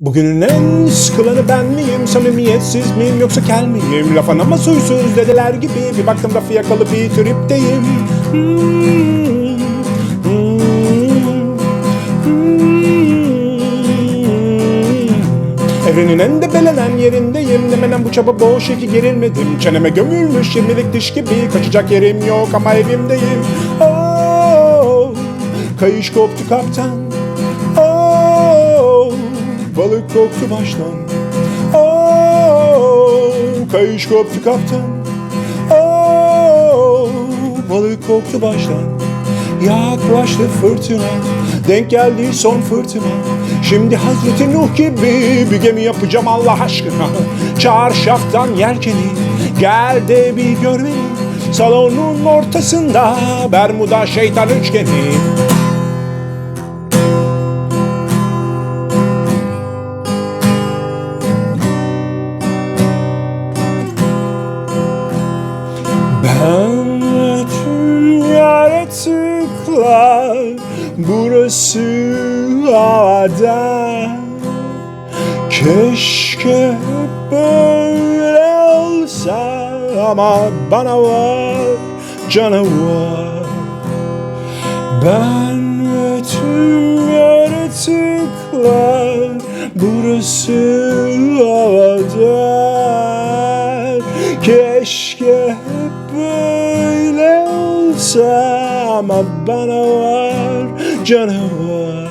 Bugünün en sıkılanı ben miyim? Samimiyetsiz miyim yoksa kel miyim? Laf anama suysuz dedeler gibi Bir baktım da fiyakalı bir tripteyim Hmm. Evrenin en de belenen yerindeyim Demenen bu çaba boş iki gerilmedim Çeneme gömülmüş yirmilik diş gibi Kaçacak yerim yok ama evimdeyim Oh, kayış koptu kaptan balık koktu baştan. Oh, kayış koptu kaptan. Oh, balık koktu baştan. Yaklaştı fırtına, denk geldi son fırtına. Şimdi Hazreti Nuh gibi bir gemi yapacağım Allah aşkına. Çarşaftan yelkeni, gel de bir gör beni. Salonun ortasında Bermuda şeytan üçgeni. Burası havada Keşke böyle olsa ama bana var canavar Ben tüm yaratıklar burası havada Keşke hep böyle olsa ama bana var canavar.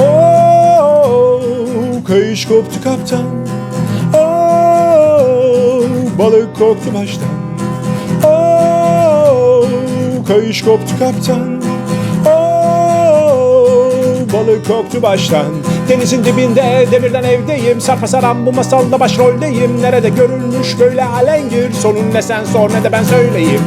Oh, kayış koptu kaptan. Oh, balık koktu baştan. Oh, kayış koptu kaptan. Oh, balık koktu baştan Denizin dibinde demirden evdeyim. Sarpa saran bu masalda başroldeyim. Nerede görülmüş böyle alengir? Sonun ne sen sor ne de ben söyleyeyim